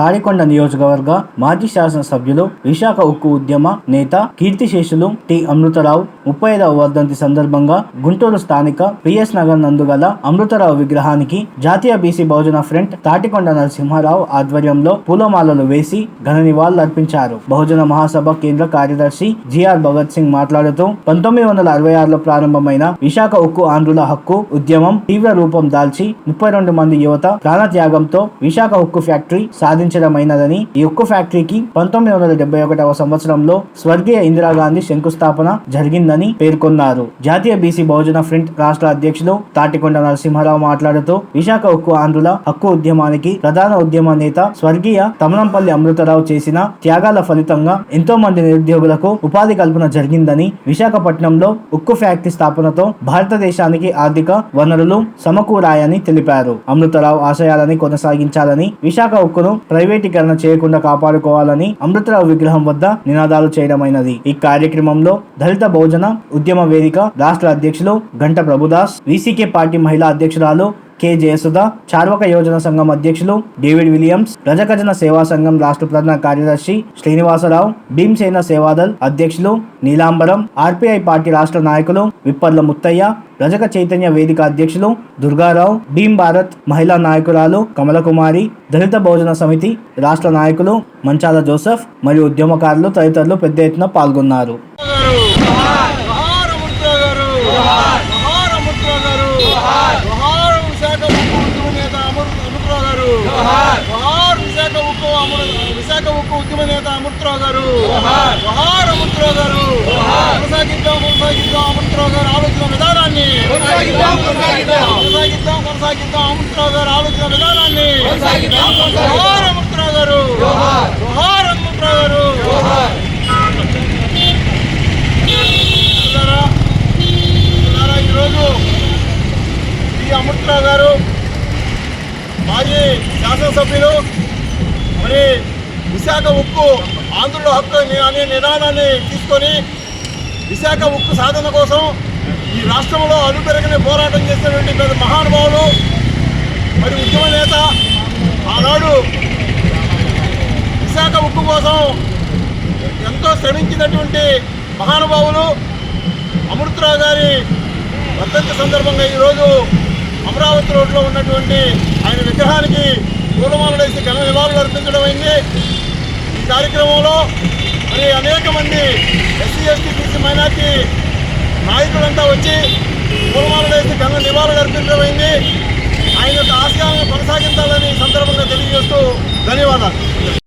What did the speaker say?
తాడికొండ నియోజకవర్గ మాజీ శాసనసభ్యులు విశాఖ ఉక్కు ఉద్యమ నేత కీర్తిశేషులు టి. అమృతరావు. ముప్పై ఐదవ వర్ధంతి సందర్భంగా గుంటూరు స్థానిక పిఎస్ నగర్ నందు గల అమృతరావు విగ్రహానికి జాతీయ బీసీ బహుజన ఫ్రంట్ తాటికొండ నరసింహారావు ఆధ్వర్యంలో పూలమాలలు వేసి ఘన నివాళులు అర్పించారు. బహుజన మహాసభ కేంద్ర కార్యదర్శి జిఆర్ భగత్ సింగ్ మాట్లాడుతూ పంతొమ్మిది వందల అరవై ఆరులో ప్రారంభమైన విశాఖ ఉక్కు ఆంధ్రుల హక్కు ఉద్యమం తీవ్ర రూపం దాల్చి ముప్పై రెండు మంది యువత ప్రాణత్యాగంతో విశాఖ ఉక్కు ఫ్యాక్టరీ సాధించడమైనదని ఈ ఉక్కు ఫ్యాక్టరీకి పంతొమ్మిది వందల డెబ్బై ఒకటవ సంవత్సరంలో స్వర్గీయ ఇందిరాగాంధీ శంకుస్థాపన జరిగిందని పేర్కొన్నారు. జాతీయ బీసీ బహుజన ఫ్రంట్ రాష్ట్ర అధ్యక్షులు తాటికొండ నరసింహారావు మాట్లాడుతూ విశాఖ ఉక్కు ఆంధ్రుల హక్కు ఉద్యమానికి ప్రధాన ఉద్యమ నేత స్వర్గీయ తమనంపల్లి అమృతరావు చేసిన త్యాగాల ఫలితంగా ఎంతో మంది నిరుద్యోగులకు ఉపాధి కల్పన జరిగిందని విశాఖపట్నంలో ఉక్కు ఫ్యాక్టరీ స్థాపనతో భారతదేశానికి ఆర్థిక వనరులు సమకూరాయని తెలిపారు. అమృతరావు ఆశయాలని కొనసాగించాలని విశాఖ ఉక్కును ప్రైవేటీకరణ చేయకుండా కాపాడుకోవాలని అమృతరావు విగ్రహం వద్ద నినాదాలు చేయడమైనది. ఈ కార్యక్రమంలో దళిత బహుజన ఉద్యమ వేదిక రాష్ట్ర అధ్యక్షులు గంట ప్రభుదాస్ వీసీకే పార్టీ మహిళా అధ్యక్షురాలు కె. జయసుధ చార్వక యోజన సంఘం అధ్యక్షులు డేవిడ్ విలియమ్స్ రజకజన సేవా సంఘం రాష్ట్ర ప్రధాన కార్యదర్శి శ్రీనివాసరావు భీమసేన సేవాదల్ అధ్యక్షులు నీలాంబరం ఆర్పిఐ పార్టీ రాష్ట్ర నాయకులు విప్పర్ల ముత్తయ్య రజక చైతన్య వేదిక అధ్యక్షులు దుర్గారావు భీమ్ భారత్ మహిళా నాయకురాలు కమలకుమారి దళిత భోజన సమితి రాష్ట్ర నాయకులు మంచాల జోసెఫ్ మరియు ఉద్యమకారులు తదితరులు పెద్ద ఎత్తున పాల్గొన్నారు జోహార్ అమృతరావు గారు జోహార్ అమృతరావు గారు జోహార్ విశాఖ ఉక్కు ఉద్యమ నేత అమృత అమృతరావు గారు జోహార్ విశాఖ ఉక్కు అమృ ఉక్కు ఉద్యమ నేత అమృతరావు గారు. జోహార్. అమృతరావు గారు. కొనసాగిద్దాం కొనసాగిద్దాం అమృతరావు గారు ఆలోచన విధానాన్ని. కొనసాగిద్దాం కొనసాగిద్దాం. కొనసాగిద్దాం అమృతరావు గారు ఆలోచన విధానాన్ని. జోహార్ అమృతరావు గారు. జోహార్. అమృతరావు గారు. ఈరోజు? ఈ అమృతరావు గారు మాజీ శాసనసభ్యులు మరి విశాఖ ఉక్కు ఆంధ్రుల హక్కు అనే నినాదాన్ని తీసుకొని విశాఖ ఉక్కు సాధన కోసం ఈ రాష్ట్రంలో అలుపెరగని పోరాటం చేసినటువంటి పెద్ద మహానుభావులు మరి ఉద్యమ నేత ఆనాడు విశాఖ ఉక్కు కోసం ఎంతో శ్రమించినటువంటి మహానుభావులు అమృతరావు గారి వర్ధంతి సందర్భంగా ఈరోజు అమరావతి రోడ్లో ఉన్నటువంటి ఆయన విగ్రహానికి పూలమాలలు వేసి ఘన నివాళులు అర్పించడం అయింది. ఈ కార్యక్రమంలో మరి అనేక మంది ఎస్సీ ఎస్టీ బీసీ మైనార్టీ నాయకులంతా వచ్చి పూలమాలలు వేసి ఘన నివాళులు అర్పించడం అయింది ఆయన యొక్క ఆశయాలను కొనసాగించాలని సందర్భంగా తెలియజేస్తూ ధన్యవాదాలు.